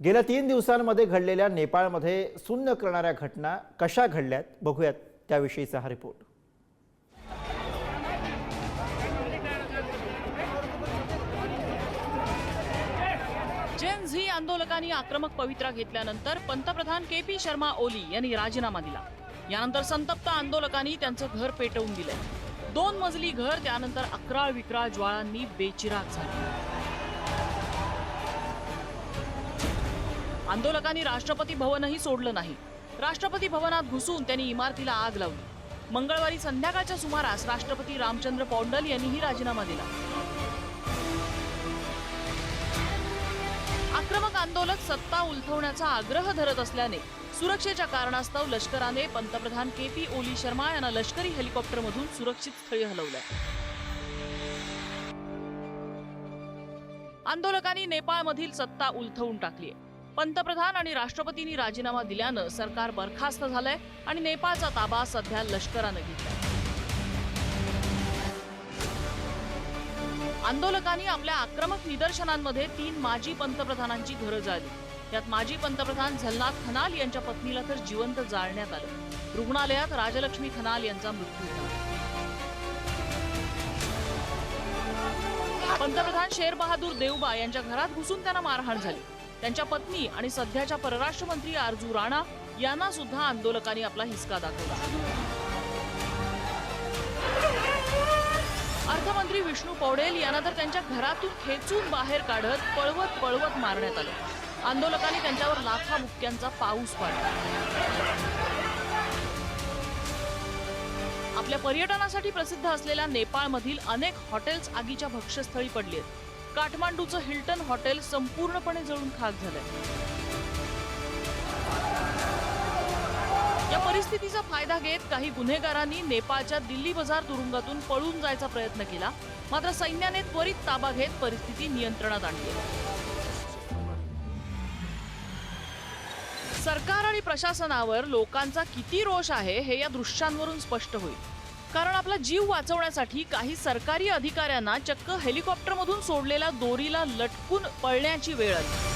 गेल्या तीन दिवसांमध्ये घडलेल्या नेपाळमध्ये सुन्न करणाऱ्या घटना कशा घडल्यात बघूयात त्याविषयीचा हा रिपोर्ट. जेन झी आंदोलकांनी आक्रमक पवित्रा घेतल्यानंतर पंतप्रधान के पी शर्मा ओली यांनी राजीनामा दिला. यानंतर संतप्त आंदोलकांनी त्यांचं घर पेटवून दिलंय. दोन मजली घर त्यानंतर अकराळ विक्राळ ज्वाळांनी बेचिराग झाली. आंदोलकांनी राष्ट्रपती भवनही सोडलं नाही. राष्ट्रपती भवनात घुसून त्यांनी इमारतीला आग लावली. मंगळवारी संध्याकाळच्या सुमारास राष्ट्रपती रामचंद्र पौंडल यांनीही राजीनामा दिला. आक्रमक आंदोलक सत्ता उलथवण्याचा आग्रह धरत असल्याने सुरक्षेच्या कारणास्तव लष्कराने पंतप्रधान के पी ओली शर्मा यांना लष्करी हेलिकॉप्टरमधून सुरक्षित स्थळी हलवलं आंदोलकांनी नेपाळमधील सत्ता उलथवून टाकली पंतप्रधान आणि राष्ट्रपतींनी राजीनामा दिल्यानं सरकार बरखास्त झालंय आणि नेपाळचा ताबा सध्या लष्करानं घेतलाय. आंदोलकांनी आपल्या आक्रमक निदर्शनांमध्ये तीन माजी पंतप्रधानांची घरं जाळली. यात माजी पंतप्रधान झलनाथ खनाल यांच्या पत्नीला तर जिवंत जाळण्यात आलं. रुग्णालयात राजलक्ष्मी खनाल यांचा मृत्यू झाला. पंतप्रधान शेर बहादूर देवबा यांच्या घरात घुसून त्यांना मारहाण झाली. त्यांच्या पत्नी आणि सध्याच्या परराष्ट्र मंत्री आरजू राणा यांना सुद्धा आंदोलकांनी आपला हिसका दाखवला. अर्थमंत्री विष्णू पौडेल यांना तर त्यांच्या घरातून खेचून बाहेर काढत पळवत पळवत मारण्यात आलं. आंदोलकांनी त्यांच्यावर लाथा मुक्क्यांचा पाऊस पाडला. आपल्या पर्यटनासाठी प्रसिद्ध असलेल्या नेपाळमधील अनेक हॉटेल्स आगीच्या भक्ष्यस्थळी पडली आहेत. काठमांडूचं हिल्टन हॉटेल संपूर्णपणे जळून खाक झालंय. या परिस्थितीचा फायदा घेत काही गुन्हेगारांनी नेपाळच्या दिल्ली बाजार तुरुंगातून पळून जायचा प्रयत्न केला. मात्र सैन्याने त्वरित ताबा घेत परिस्थिती नियंत्रणात आणली. सरकार आणि प्रशासनावर लोकांचा किती रोष आहे हे या दृश्यांवरून स्पष्ट होईल. कारण आपला जीव वाचवण्यासाठी काही सरकारी अधिकाऱ्यांना चक्क हेलिकॉप्टरमधून सोडलेल्या दोरीला लटकून पळण्याची वेळ आली.